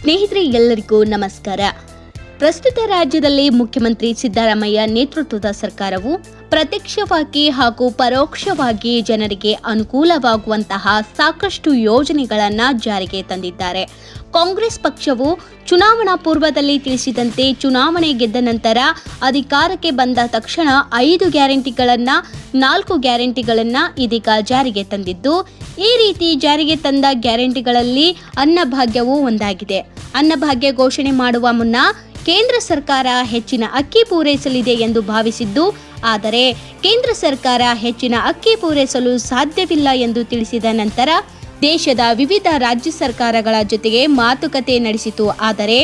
ಸ್ನೇಹಿತರೆ ಎಲ್ಲರಿಗೂ ನಮಸ್ಕಾರ. ಪ್ರಸ್ತುತ ರಾಜ್ಯದಲ್ಲಿ ಮುಖ್ಯಮಂತ್ರಿ ಸಿದ್ದರಾಮಯ್ಯ ನೇತೃತ್ವದ ಸರ್ಕಾರವು ಪ್ರತ್ಯಕ್ಷವಾಗಿ ಹಾಗೂ ಪರೋಕ್ಷವಾಗಿ ಜನರಿಗೆ ಅನುಕೂಲವಾಗುವಂತಹ ಸಾಕಷ್ಟು ಯೋಜನೆಗಳನ್ನು ಜಾರಿಗೆ ತಂದಿದ್ದಾರೆ. ಕಾಂಗ್ರೆಸ್ ಪಕ್ಷವು ಚುನಾವಣಾ ಪೂರ್ವದಲ್ಲಿ ತಿಳಿಸಿದಂತೆ ಚುನಾವಣೆ ಗೆದ್ದ ನಂತರ ಅಧಿಕಾರಕ್ಕೆ ಬಂದ ತಕ್ಷಣ ಐದು ಗ್ಯಾರಂಟಿಗಳನ್ನು, ನಾಲ್ಕು ಗ್ಯಾರಂಟಿಗಳನ್ನು ಇದೀಗ ಜಾರಿಗೆ ತಂದಿದ್ದು, ಈ ರೀತಿ ಜಾರಿಗೆ ತಂದ ಗ್ಯಾರಂಟಿಗಳಲ್ಲಿ ಅನ್ನಭಾಗ್ಯವೂ ಒಂದಾಗಿದೆ. ಅನ್ನಭಾಗ್ಯ ಘೋಷಣೆ ಮಾಡುವ ಮುನ್ನ ಕೇಂದ್ರ ಸರ್ಕಾರ ಹೆಚ್ಚಿನ ಅಕ್ಕಿ ಪೂರೈಸಲಿದೆ ಎಂದು ಭಾವಿಸಿದ್ದು, ಆದರೆ ಕೇಂದ್ರ ಸರ್ಕಾರ ಹೆಚ್ಚಿನ ಅಕ್ಕಿ ಪೂರೈಸಲು ಸಾಧ್ಯವಿಲ್ಲ ಎಂದು ತಿಳಿಸಿದ ನಂತರ ದೇಶದ ವಿವಿಧ ರಾಜ್ಯ ಸರ್ಕಾರಗಳ ಜೊತೆಗೆ ಮಾತುಕತೆ ನಡೆಸಿತು. ಆದರೆ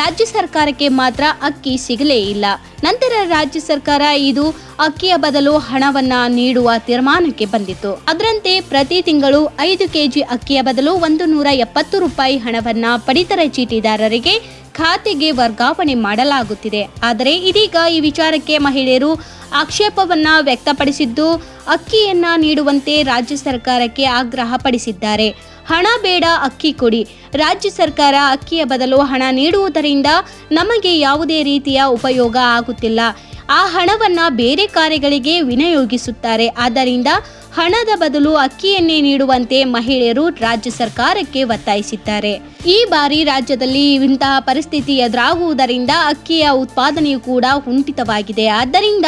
ರಾಜ್ಯ ಸರ್ಕಾರಕ್ಕೆ ಮಾತ್ರ ಅಕ್ಕಿ ಸಿಗಲೇ ಇಲ್ಲ. ನಂತರ ರಾಜ್ಯ ಸರ್ಕಾರ ಇದು ಅಕ್ಕಿಯ ಬದಲು ಹಣವನ್ನ ನೀಡುವ ತೀರ್ಮಾನಕ್ಕೆ ಬಂದಿತ್ತು. ಅದರಂತೆ ಪ್ರತಿ ತಿಂಗಳು ಐದು ಕೆಜಿ ಅಕ್ಕಿಯ ಬದಲು ಒಂದು ನೂರ ಎಪ್ಪತ್ತು ರೂಪಾಯಿ ಹಣವನ್ನ ಪಡಿತರ ಚೀಟಿದಾರರಿಗೆ ಖಾತೆಗೆ ವರ್ಗಾವಣೆ ಮಾಡಲಾಗುತ್ತಿದೆ. ಆದರೆ ಇದೀಗ ಈ ವಿಚಾರಕ್ಕೆ ಮಹಿಳೆಯರು ಆಕ್ಷೇಪವನ್ನ ವ್ಯಕ್ತಪಡಿಸಿದ್ದು, ಅಕ್ಕಿಯನ್ನ ನೀಡುವಂತೆ ರಾಜ್ಯ ಸರ್ಕಾರಕ್ಕೆ ಆಗ್ರಹ ಪಡಿಸಿದ್ದಾರೆ. ಹಣ ಬೇಡ, ಅಕ್ಕಿ ಕೊಡಿ. ರಾಜ್ಯ ಸರ್ಕಾರ ಅಕ್ಕಿಯ ಬದಲು ಹಣ ನೀಡುವುದರಿಂದ ನಮಗೆ ಯಾವುದೇ ರೀತಿಯ ಉಪಯೋಗ ಆಗುತ್ತಿಲ್ಲ. ಆ ಹಣವನ್ನ ಬೇರೆ ಕಾರ್ಯಗಳಿಗೆ ವಿನಿಯೋಗಿಸುತ್ತಾರೆ. ಆದ್ದರಿಂದ ಹಣದ ಬದಲು ಅಕ್ಕಿಯನ್ನೇ ನೀಡುವಂತೆ ಮಹಿಳೆಯರು ರಾಜ್ಯ ಸರ್ಕಾರಕ್ಕೆ ಒತ್ತಾಯಿಸಿದ್ದಾರೆ. ಈ ಬಾರಿ ರಾಜ್ಯದಲ್ಲಿ ಇಂತಹ ಪರಿಸ್ಥಿತಿ ಎದುರಾಗುವುದರಿಂದ ಅಕ್ಕಿಯ ಉತ್ಪಾದನೆಯು ಕೂಡ ಕುಂಠಿತವಾಗಿದೆ. ಆದ್ದರಿಂದ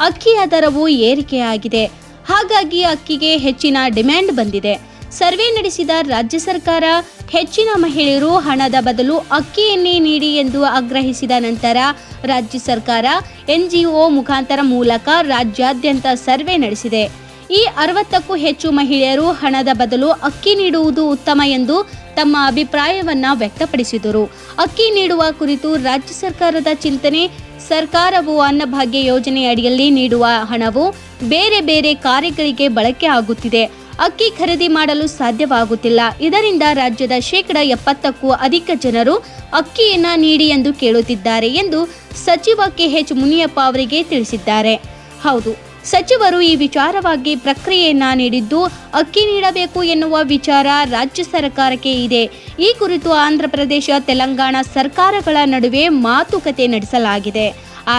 ಅಕ್ಕಿಯ ದರವು ಏರಿಕೆಯಾಗಿದೆ. ಹಾಗಾಗಿ ಅಕ್ಕಿಗೆ ಹೆಚ್ಚಿನ ಡಿಮ್ಯಾಂಡ್ ಬಂದಿದೆ. ಸರ್ವೆ ನಡೆಸಿದ ರಾಜ್ಯ ಸರ್ಕಾರ, ಹೆಚ್ಚಿನ ಮಹಿಳೆಯರು ಹಣದ ಬದಲು ಅಕ್ಕಿಯನ್ನೇ ನೀಡಿ ಎಂದು ಆಗ್ರಹಿಸಿದ ನಂತರ ರಾಜ್ಯ ಸರ್ಕಾರ, ಎನ್ಜಿಒ ಮುಖಾಂತರ ಮೂಲಕ ರಾಜ್ಯಾದ್ಯಂತ ಸರ್ವೆ ನಡೆಸಿದೆ. ಈ ಅರವತ್ತಕ್ಕೂ ಹೆಚ್ಚು ಮಹಿಳೆಯರು ಹಣದ ಬದಲು ಅಕ್ಕಿ ನೀಡುವುದು ಉತ್ತಮ ಎಂದು ತಮ್ಮ ಅಭಿಪ್ರಾಯವನ್ನ ವ್ಯಕ್ತಪಡಿಸಿದರು. ಅಕ್ಕಿ ನೀಡುವ ಕುರಿತು ರಾಜ್ಯ ಸರ್ಕಾರದ ಚಿಂತನೆ, ಸರ್ಕಾರವು ಅನ್ನಭಾಗ್ಯ ಯೋಜನೆ ಅಡಿಯಲ್ಲಿ ನೀಡುವ ಹಣವು ಬೇರೆ ಬೇರೆ ಕಾರ್ಯಗಳಿಗೆ ಬಳಕೆ ಆಗುತ್ತಿದೆ. ಅಕ್ಕಿ ಖರೀದಿ ಮಾಡಲು ಸಾಧ್ಯವಾಗುತ್ತಿಲ್ಲ. ಇದರಿಂದ ರಾಜ್ಯದ ಶೇಕಡ ಎಪ್ಪತ್ತಕ್ಕೂ ಅಧಿಕ ಜನರು ಅಕ್ಕಿಯನ್ನ ನೀಡಿ ಎಂದು ಕೇಳುತ್ತಿದ್ದಾರೆ ಎಂದು ಸಚಿವ ಕೆಎಚ್ ಮುನಿಯಪ್ಪ ಅವರಿಗೆ ತಿಳಿಸಿದ್ದಾರೆ. ಹೌದು, ಸಚಿವರು ಈ ವಿಚಾರವಾಗಿ ಪ್ರಕ್ರಿಯೆಯನ್ನ ನೀಡಿದ್ದು ಅಕ್ಕಿ ನೀಡಬೇಕು ಎನ್ನುವ ವಿಚಾರ ರಾಜ್ಯ ಸರ್ಕಾರಕ್ಕೆ ಇದೆ. ಈ ಕುರಿತು ಆಂಧ್ರಪ್ರದೇಶ ತೆಲಂಗಾಣ ಸರ್ಕಾರಗಳ ನಡುವೆ ಮಾತುಕತೆ ನಡೆಸಲಾಗಿದೆ.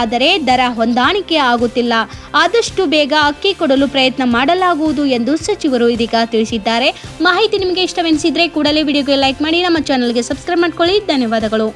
ಆದರೆ ದರ ಹೊಂದಾಣಿಕೆ ಆಗುತ್ತಿಲ್ಲ. ಆದಷ್ಟು ಬೇಗ ಅಕ್ಕಿ ಕೊಡಲು ಪ್ರಯತ್ನ ಮಾಡಲಾಗುವುದು ಎಂದು ಸಚಿವರು ಇದೀಗ ತಿಳಿಸಿದ್ದಾರೆ. ಮಾಹಿತಿ ನಿಮಗೆ ಇಷ್ಟವೆನಿಸಿದರೆ ಕೂಡಲೇ ವಿಡಿಯೋಗೆ ಲೈಕ್ ಮಾಡಿ, ನಮ್ಮ ಚಾನಲ್ಗೆ ಸಬ್ಸ್ಕ್ರೈಬ್ ಮಾಡ್ಕೊಳ್ಳಿ. ಧನ್ಯವಾದಗಳು.